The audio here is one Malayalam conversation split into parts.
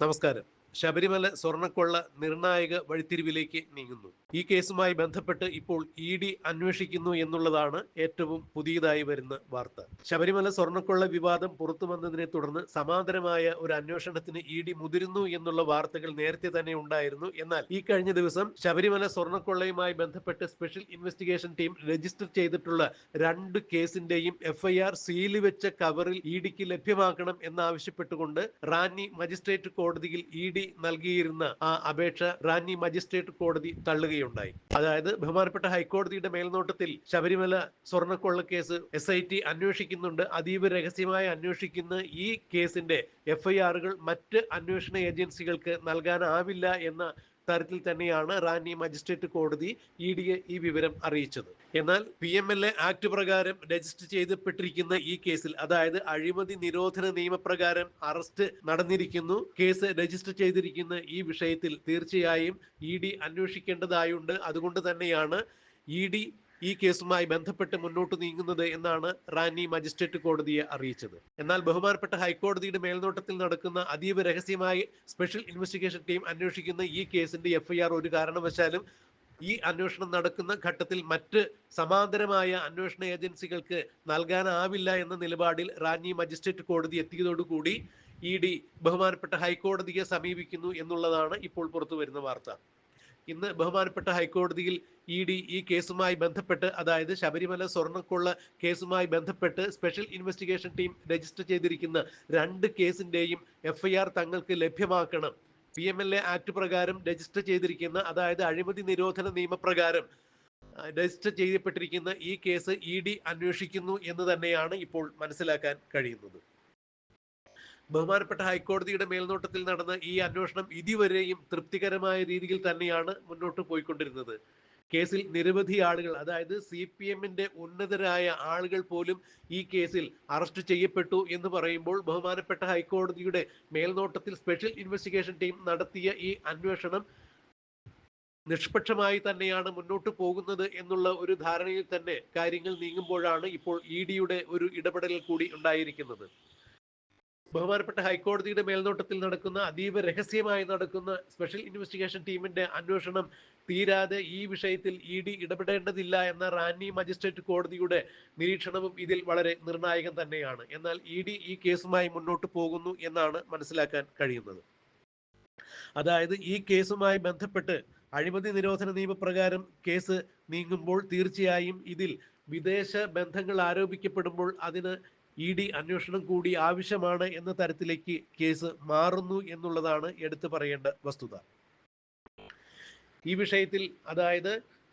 നമസ്കാരം. ശബരിമല സ്വർണക്കൊള്ള നിർണായക വഴിത്തിരിവിലേക്ക് നീങ്ങുന്നു. ഈ കേസുമായി ബന്ധപ്പെട്ട് ഇപ്പോൾ ഇ ഡി അന്വേഷിക്കുന്നു എന്നുള്ളതാണ് ഏറ്റവും പുതിയതായി വരുന്ന വാർത്ത. ശബരിമല സ്വർണക്കൊള്ള വിവാദം പുറത്തു വന്നതിനെ തുടർന്ന് സമാന്തരമായ ഒരു അന്വേഷണത്തിന് ഇ ഡി മുതിരുന്നു എന്നുള്ള വാർത്തകൾ നേരത്തെ തന്നെ ഉണ്ടായിരുന്നു. എന്നാൽ ഈ കഴിഞ്ഞ ദിവസം ശബരിമല സ്വർണക്കൊള്ളയുമായി ബന്ധപ്പെട്ട് സ്പെഷ്യൽ ഇൻവെസ്റ്റിഗേഷൻ ടീം രജിസ്റ്റർ ചെയ്തിട്ടുള്ള രണ്ട് കേസിന്റെയും എഫ്ഐആർ സീൽ വെച്ച കവറിൽ ഇ ഡിക്ക് ലഭ്യമാക്കണം എന്നാവശ്യപ്പെട്ടുകൊണ്ട് റാന്നി മജിസ്ട്രേറ്റ് കോടതിയിൽ ഇ ഡി നൽകിയിരുന്ന ആ അപേക്ഷ റാന്നി മജിസ്ട്രേറ്റ് കോടതി തള്ളുകയുണ്ടായി. അതായത് ബഹുമാനപ്പെട്ട ഹൈക്കോടതിയുടെ മേൽനോട്ടത്തിൽ ശബരിമല സ്വർണക്കൊള്ള കേസ് എസ് ഐ ടി അന്വേഷിക്കുന്നുണ്ട്. അതീവ രഹസ്യമായി അന്വേഷിക്കുന്ന ഈ കേസിന്റെ എഫ്ഐആറുകൾ മറ്റ് അന്വേഷണ ഏജൻസികൾക്ക് നൽകാനാവില്ല എന്ന തരത്തിൽ തന്നെയാണ് റാന്നി മജിസ്ട്രേറ്റ് കോടതി ഇ ഡിയെ ഈ വിവരം അറിയിച്ചത്. എന്നാൽ P M L A act പ്രകാരം രജിസ്റ്റർ ചെയ്തപ്പെട്ടിരിക്കുന്ന ഈ കേസിൽ അതായത് അഴിമതി നിരോധന നിയമപ്രകാരം അറസ്റ്റ് നടന്നിരിക്കുന്നു കേസ് രജിസ്റ്റർ ചെയ്തിരിക്കുന്ന ഈ വിഷയത്തിൽ തീർച്ചയായും ഇ ഡി അന്വേഷിക്കേണ്ടതായുണ്ട്. അതുകൊണ്ട് തന്നെയാണ് ഇ ഡി ഈ കേസുമായി ബന്ധപ്പെട്ട് മുന്നോട്ട് നീങ്ങുന്നത് എന്നാണ് റാന്നി മജിസ്ട്രേറ്റ് കോടതിയെ അറിയിച്ചത്. എന്നാൽ ബഹുമാനപ്പെട്ട ഹൈക്കോടതിയുടെ മേൽനോട്ടത്തിൽ നടക്കുന്ന അതീവ രഹസ്യമായി സ്പെഷ്യൽ ഇൻവെസ്റ്റിഗേഷൻ ടീം അന്വേഷിക്കുന്ന ഈ കേസിന്റെ എഫ്ഐആർ ഒരു കാരണവശാലും ഈ അന്വേഷണം നടക്കുന്ന ഘട്ടത്തിൽ മറ്റ് സമാന്തരമായ അന്വേഷണ ഏജൻസികൾക്ക് നൽകാനാവില്ല എന്ന നിലപാടിൽ റാന്നി മജിസ്ട്രേറ്റ് കോടതി എത്തിയതോടുകൂടി ഇ ഡി ബഹുമാനപ്പെട്ട ഹൈക്കോടതിയെ സമീപിക്കുന്നു എന്നുള്ളതാണ് ഇപ്പോൾ പുറത്തു വരുന്ന വാർത്ത. ഇന്ന് ബഹുമാനപ്പെട്ട ഹൈക്കോടതിയിൽ ഇ ഡി ഈ കേസുമായി ബന്ധപ്പെട്ട് അതായത് ശബരിമല സ്വർണക്കൊള്ള കേസുമായി ബന്ധപ്പെട്ട് സ്പെഷ്യൽ ഇൻവെസ്റ്റിഗേഷൻ ടീം രജിസ്റ്റർ ചെയ്തിരിക്കുന്ന രണ്ട് കേസിന്റെയും എഫ്ഐആർ തങ്ങൾക്ക് ലഭ്യമാക്കണം. P M L A act പ്രകാരം രജിസ്റ്റർ ചെയ്തിരിക്കുന്ന അതായത് അഴിമതി നിരോധന നിയമപ്രകാരം രജിസ്റ്റർ ചെയ്യപ്പെട്ടിരിക്കുന്ന ഈ കേസ് ഇ ഡി അന്വേഷിക്കുന്നു എന്ന് തന്നെയാണ് ഇപ്പോൾ മനസ്സിലാക്കാൻ കഴിയുന്നത്. ബഹുമാനപ്പെട്ട ഹൈക്കോടതിയുടെ മേൽനോട്ടത്തിൽ നടന്ന ഈ അന്വേഷണം ഇതുവരെയും തൃപ്തികരമായ രീതിയിൽ തന്നെയാണ് മുന്നോട്ട് പോയിക്കൊണ്ടിരുന്നത്. കേസിൽ നിരവധി ആളുകൾ അതായത് സി പി എമ്മിന്റെ ഉന്നതരായ ആളുകൾ പോലും ഈ കേസിൽ അറസ്റ്റ് ചെയ്യപ്പെട്ടു എന്ന് പറയുമ്പോൾ ബഹുമാനപ്പെട്ട ഹൈക്കോടതിയുടെ മേൽനോട്ടത്തിൽ സ്പെഷ്യൽ ഇൻവെസ്റ്റിഗേഷൻ ടീം നടത്തിയ ഈ അന്വേഷണം നിഷ്പക്ഷമായി തന്നെയാണ് മുന്നോട്ട് പോകുന്നത് എന്നുള്ള ഒരു ധാരണയിൽ തന്നെ കാര്യങ്ങൾ നീങ്ങുമ്പോഴാണ് ഇപ്പോൾ ഇ ഡിയുടെ ഒരു ഇടപെടൽ കൂടി ഉണ്ടായിരിക്കുന്നത്. ബഹുമാനപ്പെട്ട ഹൈക്കോടതിയുടെ മേൽനോട്ടത്തിൽ നടക്കുന്ന അതീവ രഹസ്യമായി നടക്കുന്ന സ്പെഷ്യൽ ഇൻവെസ്റ്റിഗേഷൻ ടീമിന്റെ അന്വേഷണം തീരാതെ ഈ വിഷയത്തിൽ ഇ ഡി ഇടപെടേണ്ടതില്ല എന്ന റാന്നി മജിസ്ട്രേറ്റ് കോടതിയുടെ നിരീക്ഷണവും ഇതിൽ വളരെ നിർണായകം തന്നെയാണ്. എന്നാൽ ഇ ഡി ഈ കേസുമായി മുന്നോട്ട് പോകുന്നു എന്നാണ് മനസ്സിലാക്കാൻ കഴിയുന്നത്. അതായത് ഈ കേസുമായി ബന്ധപ്പെട്ട് അഴിമതി നിരോധന നിയമപ്രകാരം കേസ് നീങ്ങുമ്പോൾ തീർച്ചയായും ഇതിൽ വിദേശ ബന്ധങ്ങൾ ആരോപിക്കപ്പെടുമ്പോൾ അതിന് ഇ ഡി അന്വേഷണം കൂടി ആവശ്യമാണ് എന്ന തരത്തിലേക്ക് കേസ് മാറുന്നു എന്നുള്ളതാണ് എടുത്തു പറയേണ്ട വസ്തുത. ഈ വിഷയത്തിൽ അതായത്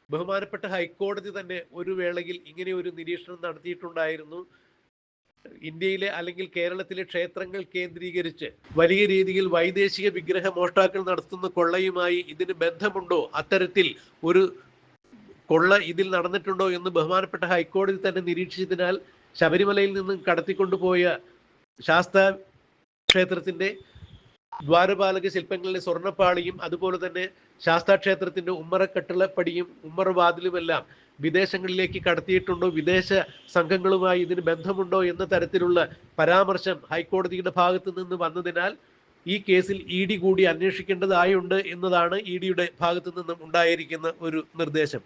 ബഹുമാനപ്പെട്ട ഹൈക്കോടതി തന്നെ ഒരു വേളയിൽ ഇങ്ങനെ ഒരു നിരീക്ഷണം നടത്തിയിട്ടുണ്ടായിരുന്നു. ഇന്ത്യയിലെ അല്ലെങ്കിൽ കേരളത്തിലെ ക്ഷേത്രങ്ങൾ കേന്ദ്രീകരിച്ച് വലിയ രീതിയിൽ വൈദേശിക വിഗ്രഹ മോഷ്ടാക്കൾ നടത്തുന്ന കൊള്ളയുമായി ഇതിന് ബന്ധമുണ്ടോ? അത്തരത്തിൽ ഒരു കൊള്ള ഇതിൽ നടന്നിട്ടുണ്ടോ എന്ന് ബഹുമാനപ്പെട്ട ഹൈക്കോടതി തന്നെ നിരീക്ഷിച്ചതിനാൽ ശബരിമലയിൽ നിന്നും കടത്തിക്കൊണ്ടുപോയ ശാസ്ത ക്ഷേത്രത്തിന്റെ ദ്വാരപാലക ശില്പങ്ങളിലെ സ്വർണപ്പാളിയും അതുപോലെ തന്നെ ശാസ്താ ക്ഷേത്രത്തിന്റെ ഉമ്മറവാതിലുമെല്ലാം കട്ടിളപ്പടിയും ഉമ്മറ വാതിലുമെല്ലാം വിദേശങ്ങളിലേക്ക് കടത്തിയിട്ടുണ്ടോ? വിദേശ സംഘങ്ങളുമായി ഇതിന് ബന്ധമുണ്ടോ എന്ന തരത്തിലുള്ള പരാമർശം ഹൈക്കോടതിയുടെ ഭാഗത്ത് നിന്ന് വന്നതിനാൽ ഈ കേസിൽ ഇ ഡി കൂടി അന്വേഷിക്കേണ്ടതായുണ്ട് എന്നതാണ് ഇ ഡിയുടെ ഭാഗത്തു നിന്നും ഉണ്ടായിരിക്കുന്ന ഒരു നിർദ്ദേശം.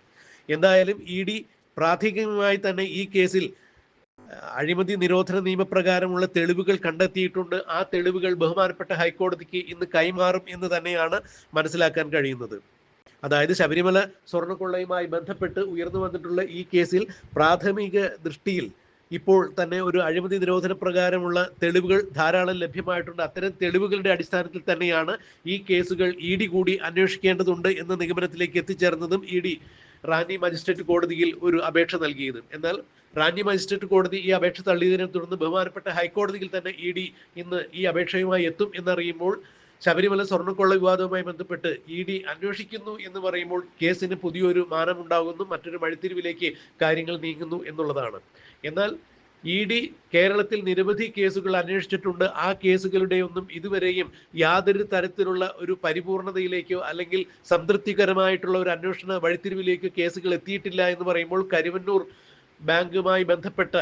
എന്തായാലും ഇ ഡി പ്രാഥമികമായി തന്നെ ഈ കേസിൽ അഴിമതി നിരോധന നിയമപ്രകാരമുള്ള തെളിവുകൾ കണ്ടെത്തിയിട്ടുണ്ട്. ആ തെളിവുകൾ ബഹുമാനപ്പെട്ട ഹൈക്കോടതിക്ക് ഇന്ന് കൈമാറും എന്ന് തന്നെയാണ് മനസ്സിലാക്കാൻ കഴിയുന്നത്. അതായത് ശബരിമല സ്വർണക്കൊള്ളയുമായി ബന്ധപ്പെട്ട് ഉയർന്നു വന്നിട്ടുള്ള ഈ കേസിൽ പ്രാഥമിക ദൃഷ്ടിയിൽ ഇപ്പോൾ തന്നെ ഒരു അഴിമതി നിരോധന പ്രകാരമുള്ള തെളിവുകൾ ധാരാളം ലഭ്യമായിട്ടുണ്ട്. അത്തരം തെളിവുകളുടെ അടിസ്ഥാനത്തിൽ തന്നെയാണ് ഈ കേസുകൾ ഇ ഡി കൂടി അന്വേഷിക്കേണ്ടതുണ്ട് എന്ന നിഗമനത്തിലേക്ക് എത്തിച്ചേർന്നതും ഇ ഡി റാന്നി മജിസ്ട്രേറ്റ് കോടതിയിൽ ഒരു അപേക്ഷ നൽകിയത്. എന്നാൽ റാന്നി മജിസ്ട്രേറ്റ് കോടതി ഈ അപേക്ഷ തള്ളിയതിനെ തുടർന്ന് ബഹുമാനപ്പെട്ട ഹൈക്കോടതിയിൽ തന്നെ ഇ ഡി ഇന്ന് ഈ അപേക്ഷയുമായി എത്തും എന്നറിയുമ്പോൾ ശബരിമല സ്വർണക്കൊള്ള വിവാദവുമായി ബന്ധപ്പെട്ട് ഇ ഡി അന്വേഷിക്കുന്നു എന്ന് പറയുമ്പോൾ കേസിന് പുതിയൊരു മാനമുണ്ടാകുന്നു മറ്റൊരു വഴിത്തിരിവിലേക്ക് കാര്യങ്ങൾ നീങ്ങുന്നു എന്നുള്ളതാണ്. എന്നാൽ ഇ ഡി കേരളത്തിൽ നിരവധി കേസുകൾ അന്വേഷിച്ചിട്ടുണ്ട്. ആ കേസുകളുടെ ഒന്നും ഇതുവരെയും യാതൊരു തരത്തിലുള്ള ഒരു പരിപൂർണതയിലേക്കോ അല്ലെങ്കിൽ സംതൃപ്തികരമായിട്ടുള്ള ഒരു അന്വേഷണ വഴിത്തിരിവിലേക്കോ കേസുകൾ എത്തിയിട്ടില്ല എന്ന് പറയുമ്പോൾ കരുവന്നൂർ ബാങ്കുമായി ബന്ധപ്പെട്ട്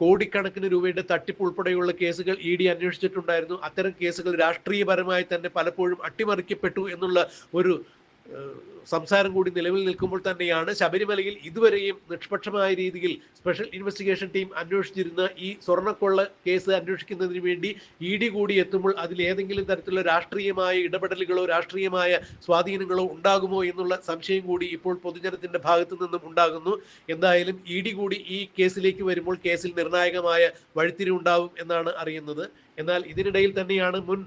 കോടിക്കണക്കിന് രൂപയുടെ തട്ടിപ്പ് ഉൾപ്പെടെയുള്ള കേസുകൾ ഇ ഡി അന്വേഷിച്ചിട്ടുണ്ടായിരുന്നു. അത്തരം കേസുകൾ രാഷ്ട്രീയപരമായി തന്നെ പലപ്പോഴും അട്ടിമറിക്കപ്പെട്ടു എന്നുള്ള ഒരു സംസാരം കൂടി നിലവിൽ നിൽക്കുമ്പോൾ തന്നെയാണ് ശബരിമലയിൽ ഇതുവരെയും നിഷ്പക്ഷമായ രീതിയിൽ സ്പെഷ്യൽ ഇൻവെസ്റ്റിഗേഷൻ ടീം അന്വേഷിച്ചിരുന്ന ഈ സ്വർണക്കൊള്ള കേസ് അന്വേഷിക്കുന്നതിന് വേണ്ടി ഇ ഡി കൂടി എത്തുമ്പോൾ അതിൽ ഏതെങ്കിലും തരത്തിലുള്ള രാഷ്ട്രീയമായ ഇടപെടലുകളോ രാഷ്ട്രീയമായ സ്വാധീനങ്ങളോ ഉണ്ടാകുമോ എന്നുള്ള സംശയം കൂടി ഇപ്പോൾ പൊതുജനത്തിന്റെ ഭാഗത്തു നിന്നും ഉണ്ടാകുന്നു. എന്തായാലും ഇ ഡി കൂടി ഈ കേസിലേക്ക് വരുമ്പോൾ കേസിൽ നിർണായകമായ വഴിത്തിരിവുണ്ടാവും എന്നാണ് അറിയുന്നത്. എന്നാൽ ഇതിനിടയിൽ തന്നെയാണ് മുൻ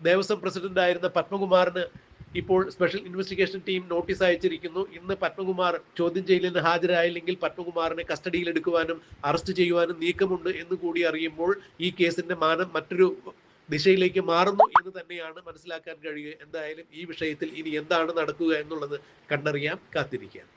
ദേവസ്വം പ്രസിഡന്റായിരുന്ന പത്മകുമാറിന് ഇപ്പോൾ സ്പെഷ്യൽ ഇൻവെസ്റ്റിഗേഷൻ ടീം നോട്ടീസ് അയച്ചിരിക്കുന്നു. ഇന്ന് പത്മകുമാർ ചോദ്യം ചെയ്യലിന് ഹാജരായില്ലെങ്കിൽ പത്മകുമാറിനെ കസ്റ്റഡിയിൽ എടുക്കുവാനും അറസ്റ്റ് ചെയ്യുവാനും നീക്കമുണ്ട് എന്ന് കൂടി അറിയുമ്പോൾ ഈ കേസിന്റെ മാനം മറ്റൊരു ദിശയിലേക്ക് മാറുന്നു എന്ന് തന്നെയാണ് മനസ്സിലാക്കാൻ കഴിയുക. എന്തായാലും ഈ വിഷയത്തിൽ ഇനി എന്താണ് നടക്കുക എന്നുള്ളത് കണ്ടറിയാം കാത്തിരിക്കാം